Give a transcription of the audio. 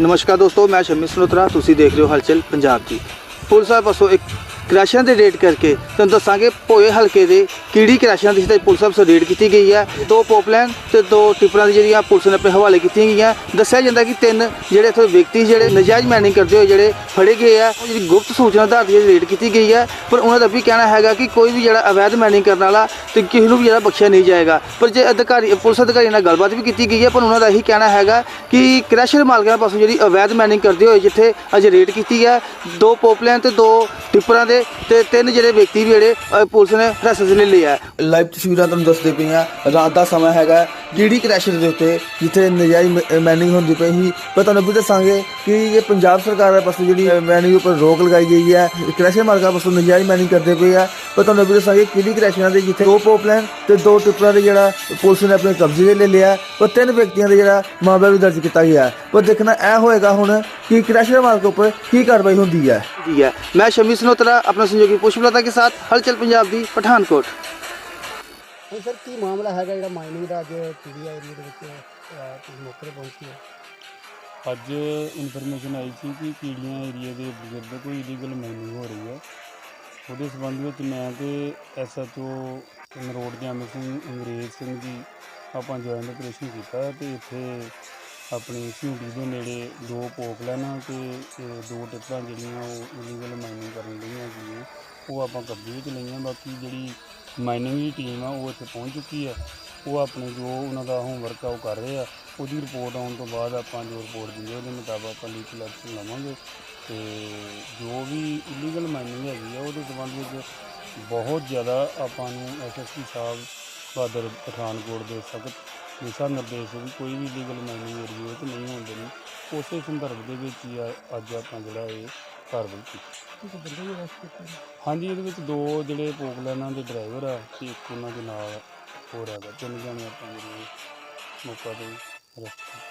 ਨਮਸਕਾਰ ਦੋਸਤੋ, ਮੈਂ ਸ਼ਮੀ ਸਨੋਤਰਾ ਤੁਸੀਂ ਦੇਖ ਰਹੇ ਹੋ ਹਲਚਲ ਪੰਜਾਬ ਦੀ ਪੁਲਿਸ ਸਾਹਿਬ ਪਾਸੋਂ ਇੱਕ ਕ੍ਰੈਸ਼ਾਂ ਦੇ ਰੇਟ ਕਰਕੇ ਤੁਹਾਨੂੰ ਦੱਸਾਂਗੇ, ਭੋਏ ਹਲਕੇ ਦੇ ਕਿਹੜੀ ਕ੍ਰੈਸ਼ਾਂ ਦੀ ਤੇ ਪੁਲਿਸ ਸਾਹਿਬ ਪਾਸੋਂ ਰੇਡ ਕੀਤੀ ਗਈ ਹੈ। ਦੋ ਪੋਪਲੈਨ ਤੇ ਦੋ ਟਿੱਪਰਾਂ ਦੀ ਜਿਹੜੀਆਂ ਪੁਲਿਸ ਨੇ ਆਪਣੇ ਹਵਾਲੇ ਕੀਤੀਆਂ ਗਈਆਂ। ਦੱਸਿਆ ਜਾਂਦਾ ਕਿ ਤਿੰਨ ਜਿਹੜੇ ਇੱਥੇ ਵਿਅਕਤੀ ਜਿਹੜੇ ਨਜਾਇਜ਼ ਮਾਈਨਿੰਗ ਕਰਦੇ ਹੋਏ ਜਿਹੜੇ ਫੜੇ ਗਏ ਆ, ਉਹ ਜਿਹੜੀ ਗੁਪਤ ਸੂਚਨਾ ਆਧਾਰ ਤੇ ਰੇਡ ਕੀਤੀ ਗਈ ਹੈ। ਪਰ ਉਹਨਾਂ ਦਾ ਵੀ ਕਹਿਣਾ ਹੈਗਾ ਕਿ ਕੋਈ ਵੀ ਜਿਹੜਾ ਅਵੈਧ ਮੈਨਿੰਗ ਕਰਨ ਵਾਲਾ ਤੇ ਕਿਸੇ ਨੂੰ ਵੀ ਜ਼ਿਆਦਾ ਬਖਸ਼ਿਆ ਨਹੀਂ ਜਾਏਗਾ। ਪਰ ਜੇ ਅਧਿਕਾਰੀ ਪੁਲਿਸ ਅਧਿਕਾਰੀ ਨਾਲ ਗੱਲਬਾਤ ਵੀ ਕੀਤੀ ਗਈ ਹੈ, ਪਰ ਉਹਨਾਂ ਦਾ ਇਹੀ ਕਹਿਣਾ ਹੈਗਾ ਕਿ ਕ੍ਰੈਸ਼ਰ ਮਾਲਕਾਂ ਪਾਸੋਂ ਜਿਹੜੀ ਅਵੈਧ ਮਾਈਨਿੰਗ ਕਰਦੇ ਹੋਏ ਜਿੱਥੇ ਅੱਜ ਰੇਡ ਕੀਤੀ ਹੈ, ਦੋ ਪੋਪਲਿਆਂ ਤੇ ਦੋ ਟਿੱਪਰਾਂ ਦੇ ਤੇ ਤਿੰਨ ਜਿਹੜੇ ਵਿਅਕਤੀ ਵੀ ਜਿਹੜੇ ਪੁਲਿਸ ਨੇ ਹਿਰਾਸਤ 'ਚ ਲੈ ਲਿਆ ਲਾਈਵ ਤਸਵੀਰਾਂ ਤੁਹਾਨੂੰ ਦੱਸਦੇ ਪਈਆਂ ਰਾਤ ਦਾ ਸਮਾਂ ਹੈਗਾ ਕਿਹੜੀ ਕ੍ਰੈਸ਼ਰ ਦੇ ਉੱਤੇ ਜਿੱਥੇ ਨਜਾਇਜ਼ ਮੈਨਿੰਗ ਹੁੰਦੀ ਪਈ ਸੀ। ਪਰ ਤੁਹਾਨੂੰ ਵੀ ਦੱਸਾਂਗੇ ਕਿ ਇਹ ਪੰਜਾਬ ਸਰਕਾਰ ਦੇ ਪਾਸੋਂ ਜਿਹੜੀ ਮੈਨਿੰਗ ਉੱਪਰ ਰੋਕ ਲਗਾਈ ਗਈ ਹੈ। ਕ੍ਰੈਸ਼ਰ ਮਾਲਕਾਂ ਪਾਸੋਂ ਨਜਾਇਜ਼ ਮੈਨਿੰਗ ਕਰਦੇ ਪਏ ਆ। ਪਰ ਤੁਹਾਨੂੰ ਵੀ ਦੱਸਾਂਗੇ ਕਿਹੜੀ ਕ੍ਰੈਸ਼ਰਾਂ ਦੇ ਜਿੱਥੇ ਦੋ ਪੋਪਲੈਨ ਤੇ ਦੋ ਟਿੱਪਰਾਂ ਦੇ ਜਿਹੜਾ ਪੁਲਿਸ ਨੇ ਆਪਣੇ ਕਬਜ਼ੇ 'ਚ ਲੈ ਲਿਆ। ਪਰ ਤਿੰਨ ਵਿਅਕਤੀਆਂ ਦੇ ਜਿਹੜਾ ਮਾਮਲਾ ਵੀ ਦਰਜ ਕੀਤਾ ਗਿਆ। ਪਰ ਦੇਖਣਾ ਇਹ ਹੋਏਗਾ ਹੁਣ ਕਿ ਕ੍ਰੈਸ਼ਰ ਮਾਲਕ ਉੱਪਰ ਕੀ ਕਾਰਵਾਈ ਹੁੰਦੀ ਹੈ। ਜੀ ਹੈ। ਮੈਂ ਸ਼ਮੀ ਸਨੋਤਰਾ, ਆਪਣਾ ਸਹਿਯੋਗੀ ਪੁਸ਼ਪਲਤਾ ਕੇ ਸਾਥ, ਹਲਚਲ ਪੰਜਾਬ ਦੀ ਪਠਾਨਕੋਟ। ਹੁਣ ਸਰ ਕੀ ਮਾਮਲਾ ਹੈਗਾ ਜਿਹੜਾ ਮਾਈਨਿੰਗ ਦਾ ਅੱਜ ਪੀਡੀਆ ਏਰੀਆ ਦੇ ਵਿੱਚ ਅਹ, ਤੁਸੀਂ ਮੌਕੇ ਤੇ ਪਹੁੰਚੇ ਹੋ? ਅੱਜ ਇਨਫੋਰਮੇਸ਼ਨ ਆਈ ਸੀ ਕਿ ਕੀੜੀਆਂ ਏਰੀਆ ਦੇ ਬਜ਼ੁਰਗ ਕੋਈ ਇਲੀਗਲ ਮਾਈਨਿੰਗ ਹੋ ਰਹੀ ਹੈ। ਉਹਦੇ ਸੰਬੰਧ ਵਿੱਚ ਮੈਂ ਤੇ ਐਸਐਚਓ ਨਰੋਡ ਜਾਮ ਸਿੰਘ ਅੰਗਰੇਜ਼ ਸਿੰਘ ਜੀ ਆਪਾਂ ਜੁਆਇੰਟ ਆਪਰੇਸ਼ਨ ਕੀਤਾ ਤੇ ਇੱਥੇ ਆਪਣੀ ਝੂੜੀ ਦੇ ਨੇੜੇ ਦੋ ਪੋਕਲੈਨਾਂ ਤੇ ਤੇ ਦੋ ਟਿੱਪਾਂ ਜਿਹੜੀਆਂ ਉਹ ਇਲੀਗਲ ਮਾਈਨਿੰਗ ਕਰਨ ਲਈਆਂ ਸੀਗੀਆਂ ਉਹ ਆਪਾਂ ਕਬਜ਼ੇ ਵਿੱਚ ਲਈਆਂ ਬਾਕੀ ਜਿਹੜੀ ਮਾਈਨਿੰਗ ਦੀ ਟੀਮ ਆ, ਉਹ ਇੱਥੇ ਪਹੁੰਚ ਚੁੱਕੀ ਆ। ਉਹ ਆਪਣੇ ਜੋ ਉਹਨਾਂ ਦਾ ਹੋਮਵਰਕ ਆ, ਉਹ ਕਰ ਰਹੇ ਆ। ਉਹਦੀ ਰਿਪੋਰਟ ਆਉਣ ਤੋਂ ਬਾਅਦ ਆਪਾਂ ਜੋ ਰਿਪੋਰਟ ਦਿੰਦੇ ਉਹਦੇ ਮੁਤਾਬਕ ਆਪਾਂ ਲੀਗਲ ਐਕਸ਼ਨ ਲਵਾਂਗੇ। ਤੇ ਜੋ ਵੀ ਇਲੀਗਲ ਮਾਈਨਿੰਗ ਹੈਗੀ ਆ, ਉਹਦੇ ਸੰਬੰਧ ਵਿੱਚ ਬਹੁਤ ਜ਼ਿਆਦਾ ਆਪਾਂ ਨੂੰ ਐਸਐਸਪੀ ਸਾਹਿਬ ਬਹਾਦਰ ਪਠਾਨਕੋਟ ਦੇ ਸਖਤ ਦਿਸ਼ਾ ਨਿਰਦੇਸ਼ ਵੀ ਕੋਈ ਵੀ ਲੀਗਲ ਮਾਈਨਿੰਗ ਏਰੀਆ ਤੇ ਨਹੀਂ ਹੋਣ ਨੇ। ਉਸੇ ਸੰਦਰਭ ਦੇ ਵਿੱਚ ਹੀ ਅੱਜ ਆਪਾਂ ਜਿਹੜਾ ਇਹ ਕਾਰਵਾਈ ਕੀਤੀ? ਹਾਂਜੀ ਇਹਦੇ ਵਿੱਚ ਦੋ ਜਿਹੜੇ ਪੋਕਲੈਨਾਂ ਦੇ ਡਰਾਈਵਰ ਆ ਤੇ ਇੱਕ ਉਹਨਾਂ ਦੇ ਨਾਲ ਹੋਰ ਹੈਗਾ ਤਿੰਨ ਜਣੇ ਆਪਾਂ ਜਿਹੜੇ ਮੌਕਾ ਤੇ arrest ਕੀਤੇ